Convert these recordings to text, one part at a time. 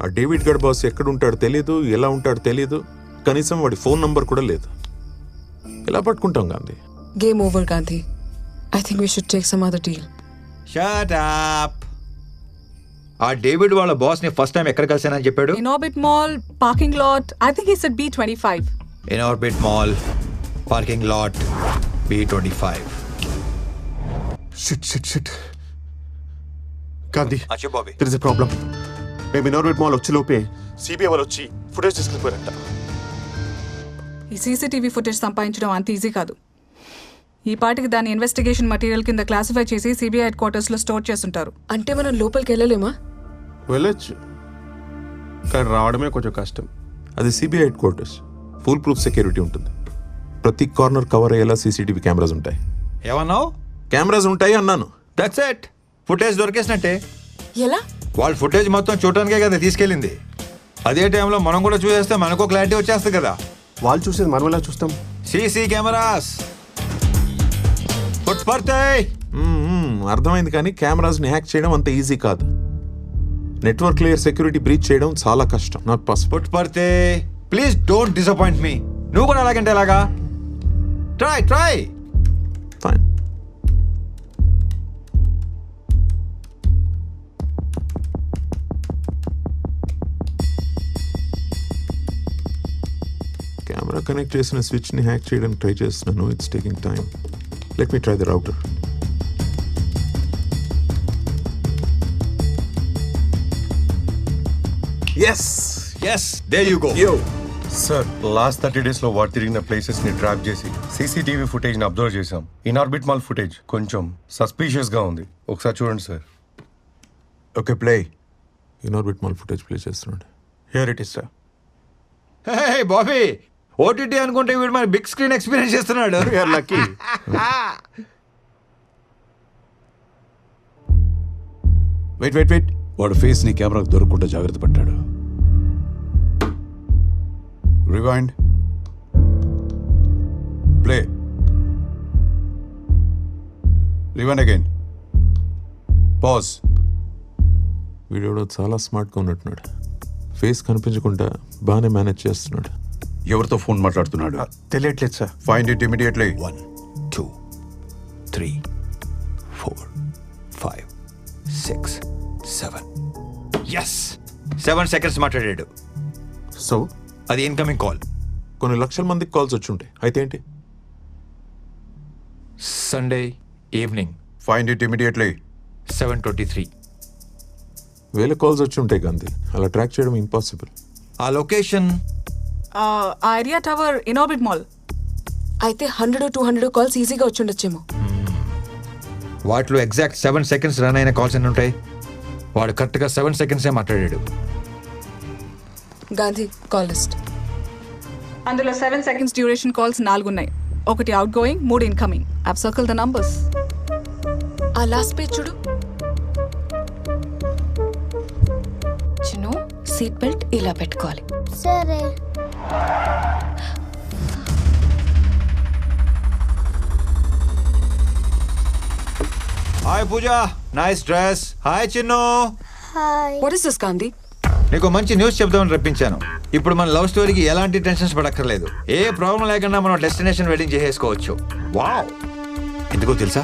ఆ డేవిడ్ గడ్ బాస్ ఎక్కడ ఉంటాడో తెలియదు ఎలా ఉంటాడో తెలియదు కనీసం వాడి ఫోన్ నంబర్ కూడా లేదు. ఎలా పట్టుకుంటాం Gandhi? Game over, Gandhi. I think we should take some other deal. Shut up ఆ డేవిడ్ వాళ్ళ బాస్ని ఫస్ట్ టైం ఎక్కడ కలిసానని చెప్పాడు? In Orbit Mall, parking lot, I think he said B25. Inorbit mall parking lot B twenty five shit shit shit Gandhi Bobby there is a problem మేము Inorbit mall వచ్చి లోపే CBI వాళ్ళు వచ్చి footage తీసుకెళ్ళిపోయారంట. ఈ CCTV footage సంపాదించడం అంత easy కాదు. ఈ పాటికి దాని ఇన్వెస్టిగేషన్ మెటీరియల్ కింద క్లాసిఫై చేసి సిబిఐ హెడ్ క్వార్టర్స్లో స్టోర్ చేస్తుంటారు. అంటే మనం లోపలికి వెళ్ళలేమా? వెళ్ళొచ్చు. కానీ రావడమే కొంచెం కష్టం. అది CBI headquarters full proof security ఉంటుంది. ప్రతి కార్నర్ కవర్ అయ్యేలా సీసీటీవీ కెమెరాస్ ఉంటాయి. ఏమన్నావు? కెమెరాస్ ఉంటాయి అన్నాను. దట్స్ ఎట్ ఫుటేజ్ దొరికేసినట్టే. ఎలా? వాళ్ళ ఫుటేజ్ మొత్తం చూడటానికే కదా తీసుకెళ్ళింది. అదే టైంలో మనం కూడా చూసేస్తే మనకు క్లారిటీ వచ్చేస్తుంది కదా. వాళ్ళు చూసేది మనం ఎలా చూస్తాం? CC cameras. అర్థమైంది కానీ కెమెరాస్ని హ్యాక్ చేయడం అంత ఈజీ కాదు. నెట్వర్క్ లేయర్ సెక్యూరిటీ బ్రీచ్ చేయడం చాలా కష్టం. నాట్ పాసిబుల్ పుట్ పడితే ప్లీజ్ డోంట్ డిసప్పాయింట్ మీ. నువ్వు కూడా అలాగంటే ఎలాగా? Try try. కనెక్ట్ చేసిన స్విచ్ని హ్యాక్ చేయడానికి ట్రై చేస్తున్నాను. It's taking time let me try the router yes yes there you go yo sir last thirty డేస్లో వాడు తిరిగిన ప్లేసెస్ని ట్రాప్ చేసి సీసీటీవీ ఫుటేజ్ని అబ్జర్వ్ చేసాం ఇన్ ఆర్బిట్ మాల్ ఫుటేజ్ కొంచెం సస్పీషియస్గా ఉంది. ఒకసారి చూడండి sir okay play Inorbit mall footage play చేస్తున్నాడు. Here it is sir hey Bobby OTT అనుకుంటే వీడు మరి బిగ్ స్క్రీన్ ఎక్స్పీరియన్స్ చేస్తున్నాడు. లక్కీ. Wait wait wait. వాడు ఫేస్ని కెమెరాకు దొరకకుండా జాగ్రత్త పడ్డాడు. Rewind play rewind again pause వీడియోలో చాలా స్మార్ట్గా ఉన్నట్టున్నాడు. ఫేస్ కనిపించకుండా బాగానే మేనేజ్ చేస్తున్నాడు. ఎవరితో ఫోన్ మాట్లాడుతున్నాడు? తెలియట్లేదు sir. Find it immediately one two three four five six seven yes seven seconds మాట్లాడాడు. సో అది ఇన్కమింగ్ కాల్ కొన్ని లక్షల మందికి కాల్స్ వచ్చి ఉంటాయి అయితే ఏంటి? Sunday evening find it immediately seven twenty three వేల కాల్స్ వచ్చి ఉంటాయి గాంధీ. అలా ట్రాక్ చేయడం ఇంపాసిబుల్ ఆ లొకేషన్ ఆ area tower in orbit mall అయితే హండ్రెడ్ టూ హండ్రెడ్ కాల్స్ ఈజీగా వచ్చి ఉండొచ్చేమో వాటిలో ఎగ్జాక్ట్ సెవెన్ సెకండ్స్ రన్ అయిన కాల్స్ ఎన్ని ఉంటాయి వాడు కరెక్ట్గా సెవెన్ సెకండ్సే మాట్లాడాడు. గాంధీ కాల్ లిస్ట్ అందులో సెవెన్ సెకండ్స్ డ్యూరేషన్ కాల్స్ నాలుగు ఉన్నాయి ఒకటి అవుట్ గోయింగ్ మూడు incoming up circle the numbers ఆ లాస్ట్ పేజ్ చూడు. చిన్ను సీట్ బెల్ట్ ఇలా పెట్టుకోవాలి. సరే. Hi Pooja nice dress hi Chinnu hi what is this Gandhi నీకు మంచి న్యూస్ చెప్దామని రప్పించాను. ఇప్పుడు మన లవ్ స్టోరీకి ఎలాంటి టెన్షన్స్ పడక్కర్లేదు. ఏ ప్రాబ్లం లేకుండా మనం డెస్టినేషన్ వెడ్డింగ్ చేసేసుకోవచ్చు. వావ్ ఎందుకో తెలుసా?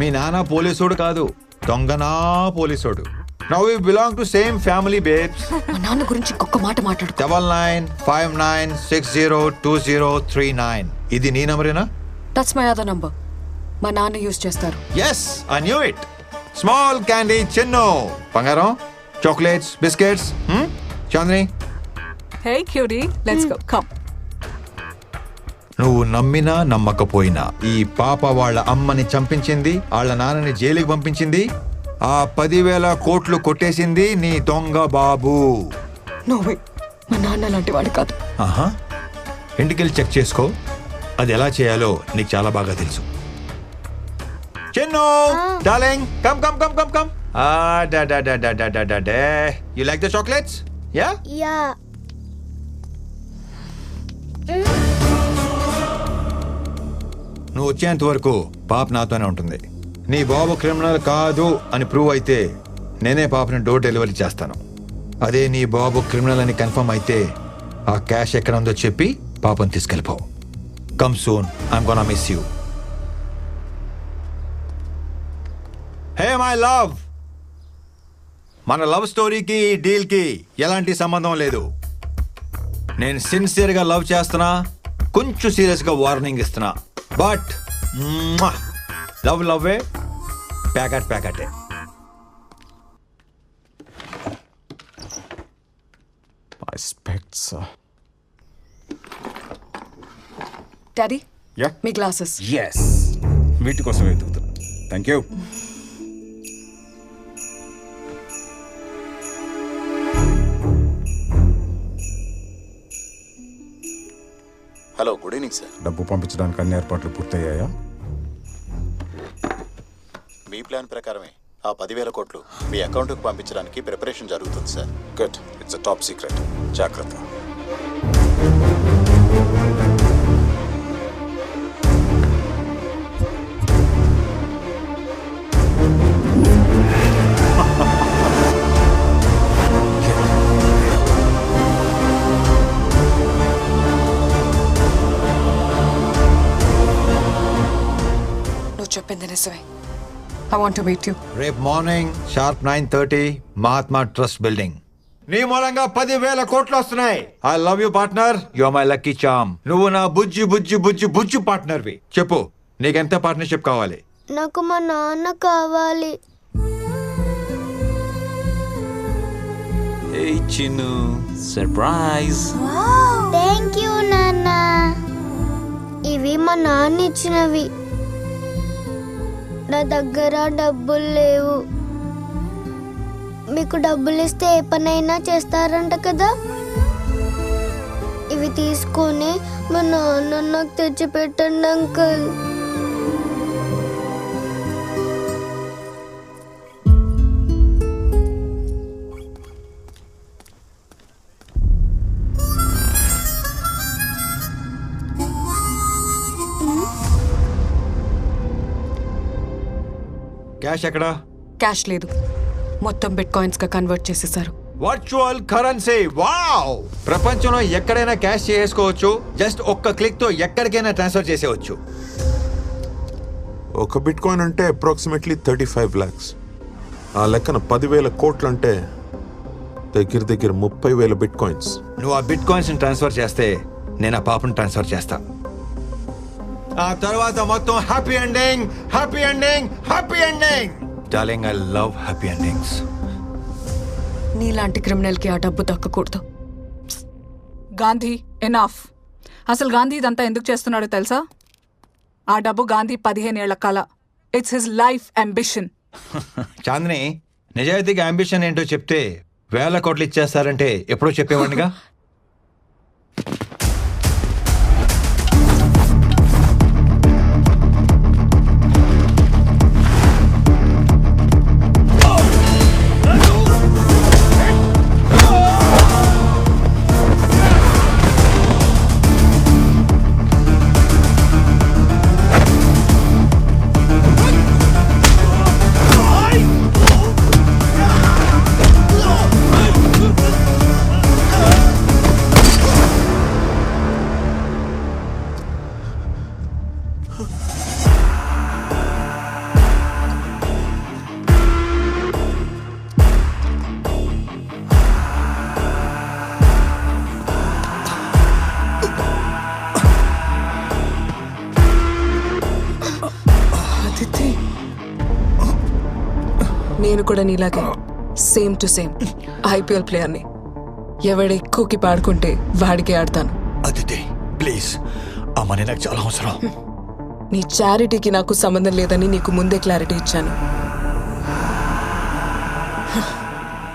మీ నాన్న పోలీసోడు కాదు దొంగనా పోలీసోడు. Now you belong to same family babes మా నాన్న గురించి ఇంకొక మాట మాట్లాడు. Double nine five nine six zero two zero three nine ఇది నీ నంబరేనా? దట్స్ మై అదర్ నంబర్ మా నాన్న యూజ్ చేస్తారు. Yes I knew it small candy Chinnu బంగారం chocolates biscuits Chandni hey Curie let's go come నువ్వు నమ్మినా నమ్మకపోయినా. ఈ పాప వాళ్ళ అమ్మని చంపించింది వాళ్ళ నాన్నని జైలుకి పంపించింది. ఆ పదివేల కోట్లు కొట్టేసింది నీ దొంగ బాబు. నోవే మా నాన్న లాంటి వాడు కాదు. ఆహా ఇంటికెళ్ళి చెక్ చేసుకో? అది ఎలా చేయాలో నీకు చాలా బాగా తెలుసు. Chennu darling come come come come come. ఆ డా డా డా డా డా డా డా day. You like the chocolates yeah yeah. నువ్వు వచ్చేంత వరకు పాప నాతోనే ఉంటుంది. నీ బాబు క్రిమినల్ కాదు అని ప్రూవ్ అయితే నేనే పాపని డోర్ డెలివరీ చేస్తాను. అదే నీ బాబు క్రిమినల్ అని కన్ఫర్మ్ అయితే ఆ క్యాష్ ఎక్కడ ఉందో చెప్పి పాపను తీసుకెళ్ళిపో. Come soon I'm gonna miss you hey my love మన లవ్ స్టోరీకి ఈ డీల్కి ఎలాంటి సంబంధం లేదు. నేను సిన్సియర్గా లవ్ చేస్తున్నా కొంచెం సీరియస్గా వార్నింగ్ ఇస్తున్నా. బట్ లవ్ లవ్వే ప్యాకెట్ ప్యాకెటే. స్పెక్ట్స్ డాడీ యా మీ గ్లాసెస్ ఎస్ వీటి కోసం వెతుకుతున్నా. Thank you hello good evening sir డబ్బు పంపించడానికి అన్ని ఏర్పాట్లు పూర్తయ్యాయా? ప్లాన్ ప్రకారమే ఆ పదివేల కోట్లు మీ అకౌంట్కు పంపించడానికి ప్రిపరేషన్ జరుగుతుంది sir. Good. It's top secret. జాగ్రత్త. I want to meet you రేపు morning sharp nine thirty Mahatma trust building. నీ మూలంగా పదివేల కోట్లు వస్తున్నాయి. I love you partner you my lucky charm నువ్వు నా బుజ్జి బుజ్జి బుజ్జి బుజ్జి పార్ట్నర్వి చెప్పు నీకెంత పార్ట్నర్షిప్ కావాలి? నాకు మా నాన్న కావాలి. చిన్ను సర్ప్రైజ్ థ్యాంక్ యూ నాన్న. ఇవి మా నాన్న ఇచ్చినవి నా దగ్గర డబ్బులు లేవు. మీకు డబ్బులు ఇస్తే ఏ పనైనా చేస్తారంట కదా? ఇవి తీసుకొని మా నాన్న నాకు తెచ్చి పెట్టండి అంకుల్. క్యాష్ ఎక్కడా? క్యాష్ లేదు. మొత్తం బిట్ కాయిన్స్గా కన్వర్ట్ చేసేసారు. వర్చువల్ కరెన్సీ వావ్ ప్రపంచంలో ఎక్కడైనా క్యాష్ చేసుకోవచ్చు. జస్ట్ ఒక్క క్లిక్తో ఎక్కడికైనా ట్రాన్స్ఫర్ చేసేవచ్చు. ఒక బిట్ కాయిన్ అంటే అప్రాక్సిమేట్లీ థర్టీ ఫైవ్ ల్యాక్స్ ఆ లెక్కన పదివేల కోట్లు అంటే దగ్గర దగ్గర ముప్పై వేల బిట్ కాయిన్స్ నువ్వు ఆ బిట్ కాయిన్స్ ట్రాన్స్ఫర్ చేస్తే నేను ఆ పాపను ట్రాన్స్ఫర్ చేస్తా. ఆ తర్వాత మొత్తం happy ending happy ending happy ending. Darling I love happy endings నీలాంటి క్రిమినల్కి ఆ డబ్బు దక్కకూడదు. గాంధీ ఎనాఫ్ అసలు గాంధీ ఇదంతా ఎందుకు చేస్తున్నాడో తెలుసా? ఆ డబ్బు గాంధీ పదిహేనేళ్ళ కళ it's his life ambition Chandini నిజాయితీగా అంబిషన్ ఏంటో చెప్తే వేల కోట్లు ఇచ్చేస్తారంటే ఎప్పుడో చెప్పేవాడినిగా? నేను కూడా నీలాగే సేమ్ టు సేమ్ ఐపీఎల్ ప్లేయర్ని ఎవడు ఎక్కువకి పాడుకుంటే వాడికే ఆడతాను. అదితి ప్లీజ్ ఆ మనీ నాకు చాలా అవసరం. నీ చారిటీకి నాకు సంబంధం లేదని నీకు ముందే క్లారిటీ ఇచ్చాను.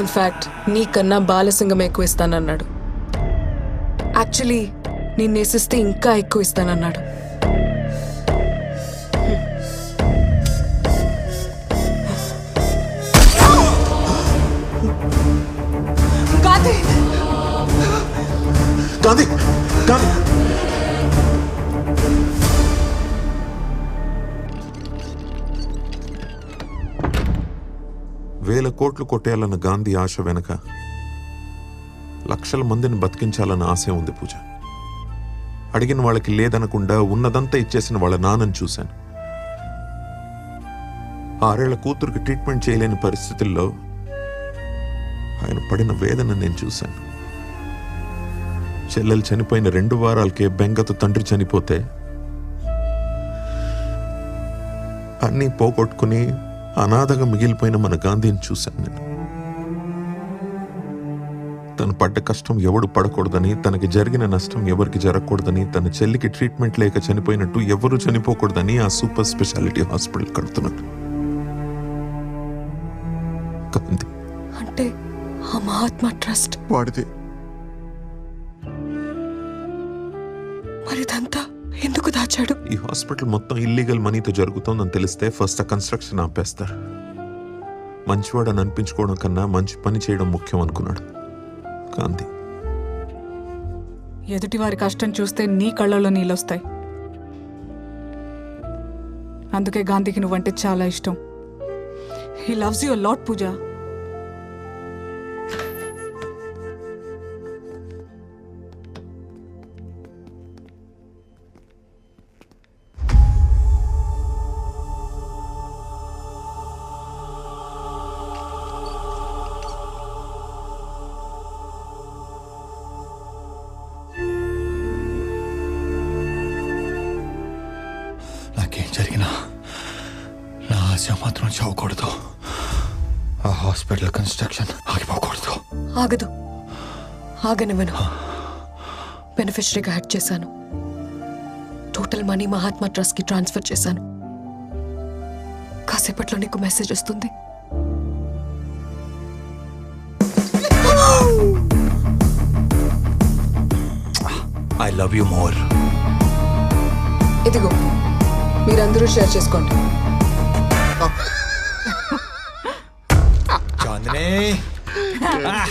ఇన్ఫ్యాక్ట్ నీకన్నా బాలసింగం ఎక్కువ ఇస్తానన్నాడు. యాక్చువల్లీ నేను నేసిస్తే ఇంకా ఎక్కువ ఇస్తానన్నాడు. గాంధీ. గాంధీ గాంధీ. వేల కోట్లు కొట్టేయాలన్న గాంధీ ఆశ వెనక లక్షల మందిని బతికించాలన్న ఆశ ఉంది పూజ. అడిగిన వాళ్ళకి లేదనకుండా ఉన్నదంతా ఇచ్చేసిన వాళ్ళ నాన్నని చూశాను. ఆరేళ్ళ కూతురికి ట్రీట్మెంట్ చేయలేని పరిస్థితుల్లో ఆయన పడిన వేదన నేను చూశాను. చెల్లెలు చనిపోయిన రెండు వారాలకే బెంగతో తండ్రి చనిపోతే అన్నీ పోగొట్టుకుని అనాథగా మిగిలిపోయిన మన గాంధీని చూశాను నేను. తను పడ్డ కష్టం ఎవడు పడకూడదని తనకి జరిగిన నష్టం ఎవరికి జరగకూడదని తన చెల్లికి ట్రీట్మెంట్ లేక చనిపోయినట్టు ఎవరు చనిపోకూడదని ఆ సూపర్ స్పెషాలిటీ హాస్పిటల్ కడుతున్నాడు. అంటే ఆ మహాత్మా ట్రస్ట్. వాడితే మరి ఇదంతా ఎందుకు దాచాడు? ఈ హాస్పిటల్ మొత్తం ఇల్లీగల్ మనీతో జరుగుతోందని తెలిస్తే ఫస్ట్ ఆ కన్స్ట్రక్షన్ ఆపేస్తారు. మంచివాడని అనిపించుకోవడం కన్నా మంచి పని చేయడం ముఖ్యం అనుకున్నాడు. గాంధీ ఎదుటివారి కష్టం చూస్తే నీ కళ్ళలో నీళ్ళొస్తాయి. అందుకే గాంధీకి నువ్వంటే చాలా ఇష్టం. He loves your lot Pooja. ఆశ మాత్రం చావకూడదు. ఆ హాస్పిటల్ కన్స్ట్రక్షన్ ఆగిపోకూడదు. ఆగదు. ఆగనివ్వను. బెనిఫిషరీగా యాడ్ చేశాను. టోటల్ మనీ మహాత్మా ట్రస్ట్కి ట్రాన్స్ఫర్ చేశాను. కాసేపట్లో నీకు మెసేజ్ వస్తుంది. I love you more. ఇదిగో మీరందరూ షేర్ చేసుకోండి. చాందిని